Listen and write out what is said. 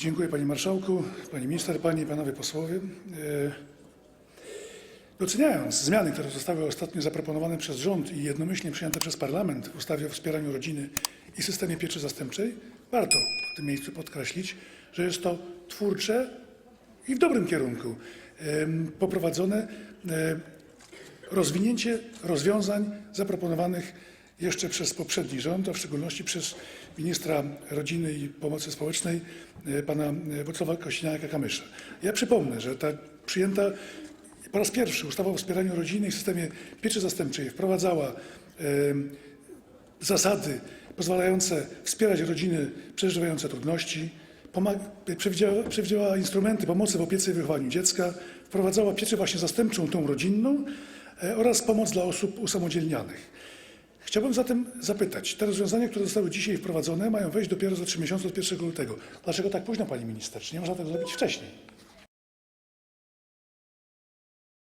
Dziękuję Panie Marszałku, Pani Minister, Panie i Panowie Posłowie. E, Doceniając zmiany, które zostały ostatnio zaproponowane przez rząd i jednomyślnie przyjęte przez Parlament w ustawie o wspieraniu rodziny i systemie pieczy zastępczej, warto w tym miejscu podkreślić, że jest to twórcze i w dobrym kierunku poprowadzone e, rozwinięcie rozwiązań zaproponowanych jeszcze przez poprzedni rząd, a w szczególności przez ministra rodziny i pomocy społecznej e, pana e, Wacława Kośniaka-Kamysza. Ja przypomnę, że ta przyjęta po raz pierwszy ustawa o wspieraniu rodziny i systemie pieczy zastępczej wprowadzała em, zasady pozwalające wspierać rodziny przeżywające trudności, przewidziała, przewidziała instrumenty pomocy w opiece i wychowaniu dziecka, wprowadzała pieczę właśnie zastępczą, tą rodzinną e, oraz pomoc dla osób usamodzielnianych. Chciałbym zatem zapytać, te rozwiązania, które zostały dzisiaj wprowadzone, mają wejść dopiero za trzy miesiące od 1 lutego. Dlaczego tak późno, pani minister? Czy nie można tego zrobić wcześniej?